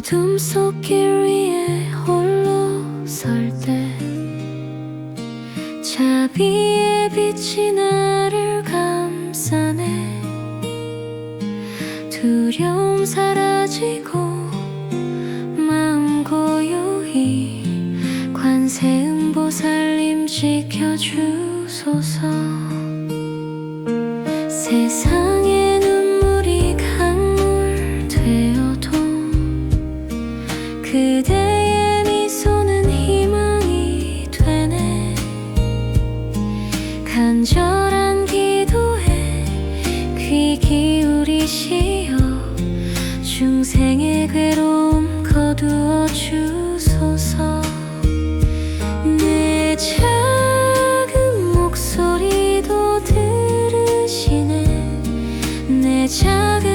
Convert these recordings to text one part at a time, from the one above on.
어둠 속 길 위에 홀로 설 때 자비의 빛이 나를 감싸네 두려움 사라지고 마음 고요히 관세음보살님 지켜주소서. 찾아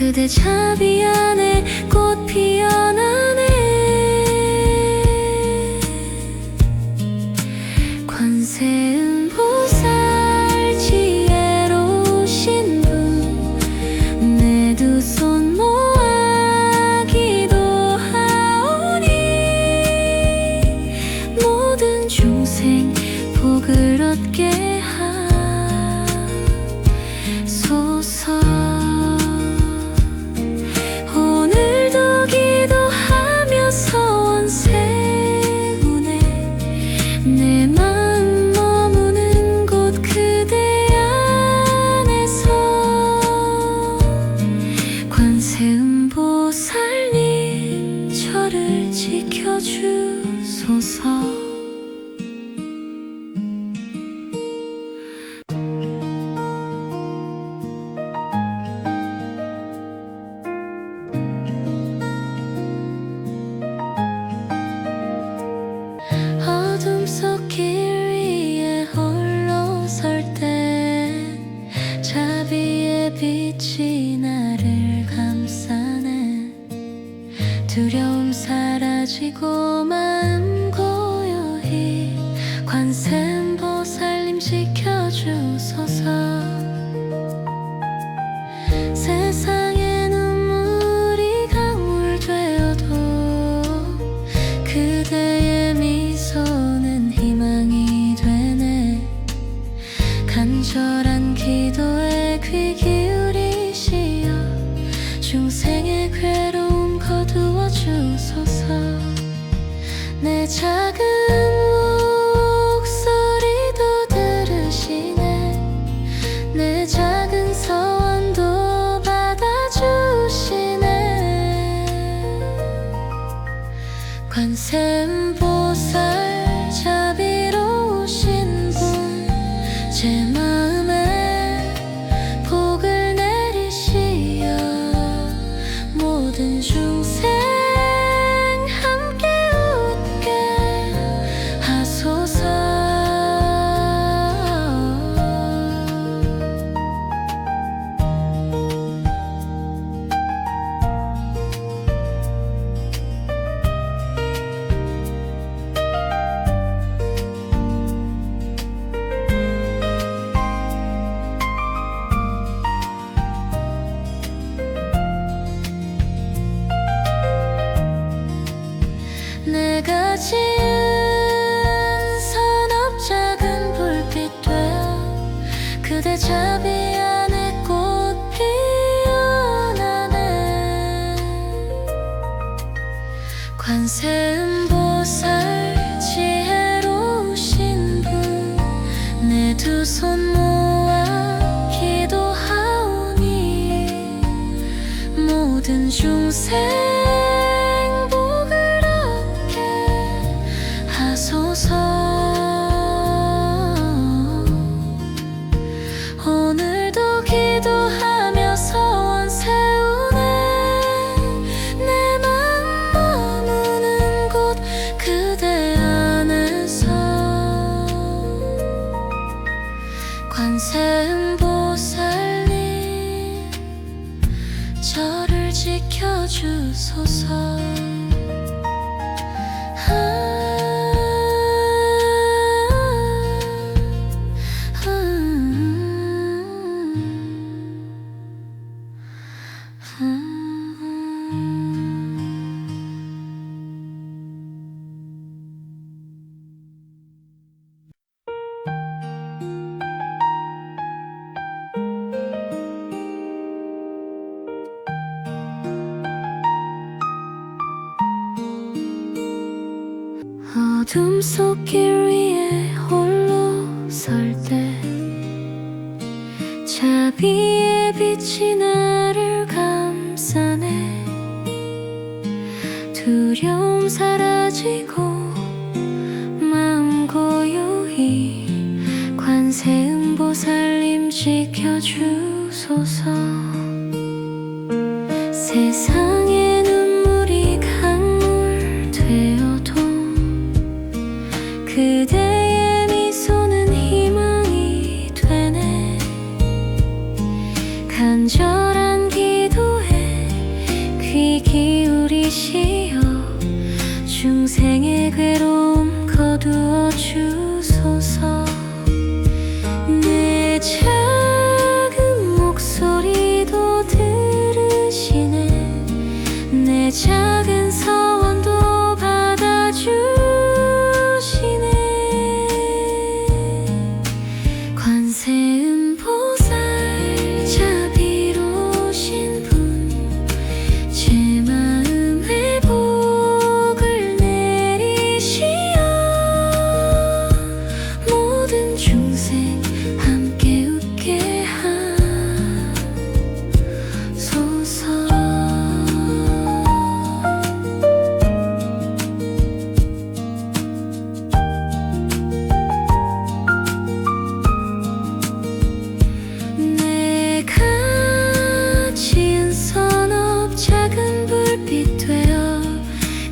그대 차비 안에 꽃 피어나네. 권세음 보살 지혜로우신 분 내 두 손 모아 기도하오니. 모든 중생 복을 얻게 深处 hands held 지켜주소서. 금속길 위에 홀로 설 때 자비의 빛이 나를 감싸네. 두려움 사라지고 마음 고요히 관세음보살님 지켜주 牵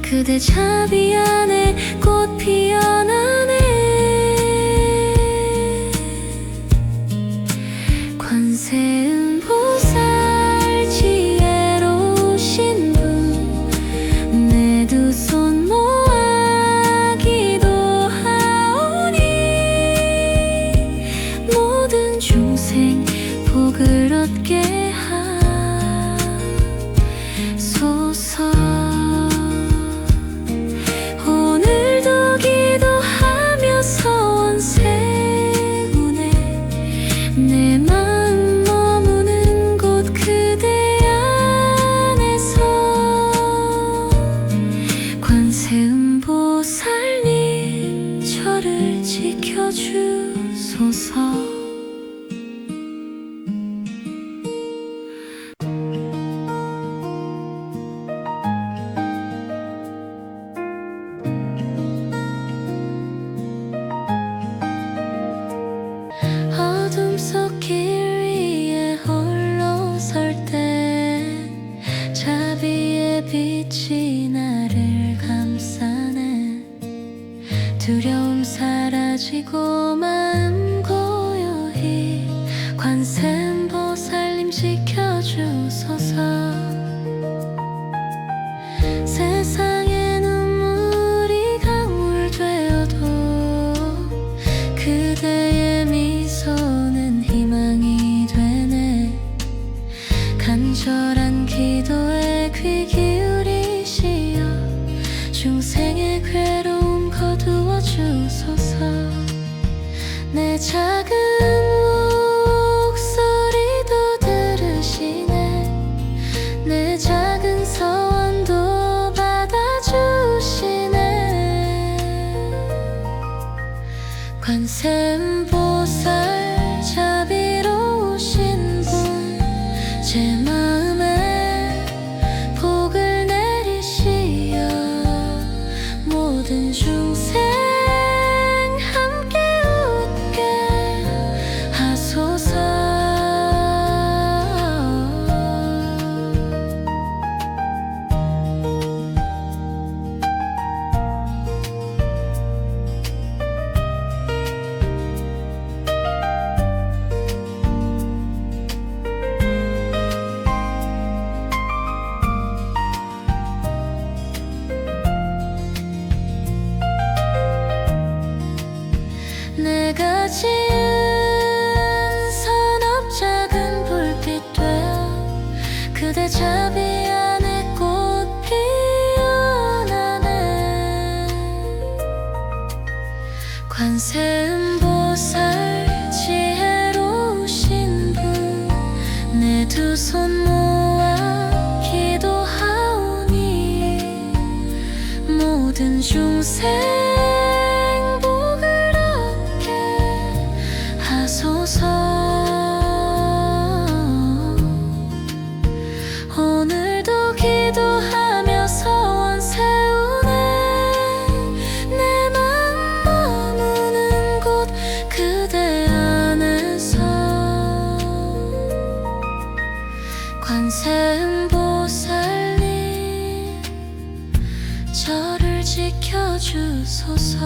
그대 자비 안에 꽃 피어나네. 권세음 보살 지혜로우신 분 내 두 손 모아 기도하오니. 모든 중생 복을 얻게 숨속 길 위에 홀로 설 때 자비의 빛이 나를 감싸네. 두려움 사라지고만 his. 지켜주소서.